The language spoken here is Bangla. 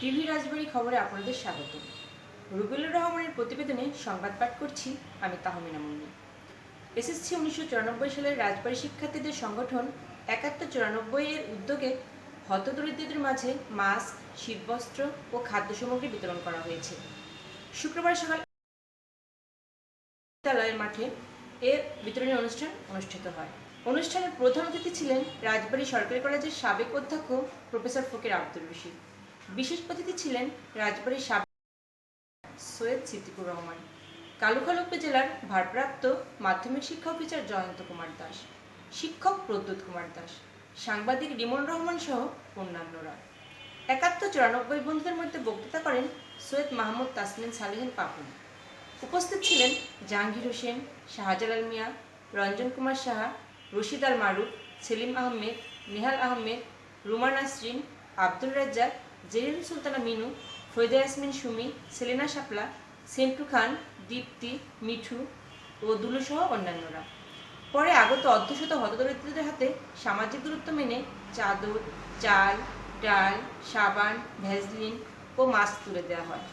টিভি রাজবাড়ি খবরে আপনাদের স্বাগত। রুবেলুর রহমানের প্রতিবেদনে সংবাদ পাঠ করছি আমি তাহমিনা মুন্নি। এসএসসি উনিশশো চুরানব্বই সালের রাজবাড়ি শিক্ষার্থীদের সংগঠন একাত্তর চুরানব্বই এর উদ্যোগে হতদরিদ্রদের মাঝে মাস্ক, শীতবস্ত্র ও খাদ্য সামগ্রী বিতরণ করা হয়েছে। শুক্রবার সকাল বিদ্যালয়ের মাঠে এ বিতরণী অনুষ্ঠান অনুষ্ঠিত হয়। অনুষ্ঠানের প্রধান অতিথি ছিলেন রাজবাড়ী সরকারি কলেজের সাবেক অধ্যক্ষ প্রফেসর ফকির আব্দুল রশিদ। বিশেষ অতিথি ছিলেন রাজবাড়ীর সাবেক সৈয়দ সিদ্দিকুর রহমান কালুখাল উপজেলার ভারপ্রাপ্ত মাধ্যমিক শিক্ষা অফিসার জয়ন্ত কুমার দাস, শিক্ষক প্রদ্যুৎ কুমার দাস, সাংবাদিক রিমন রহমান সহ অন্যান্যরা। একাত্তর চুরানব্বই বন্ধুদের মধ্যে বক্তৃতা করেন সৈয়দ মাহমুদ তাসমিন সালেহিন পাপন। উপস্থিত ছিলেন জাহাঙ্গীর হোসেন, শাহজালাল মিয়া, রঞ্জন কুমার সাহা, রশিদ আল মারুফ, সেলিম আহমেদ, নেহাল আহমেদ, রুমা নাসরিন আব্দুল রাজ্জাক জেরিন সুলতানা মিনু ফৈদা ইয়াসমিন সুমি, সেলিনা শাপলা, সেন্টু খান, দীপ্তি, মিঠু ও দুলুসহ অন্যান্যরা। পরে আগত অর্ধশত হতদরিদ্রদের হাতে সামাজিক দূরত্ব মেনে চাদর, চাল, ডাল, সাবান, ভ্যাসলিন ও মাস্ক তুলে দেওয়া হয়।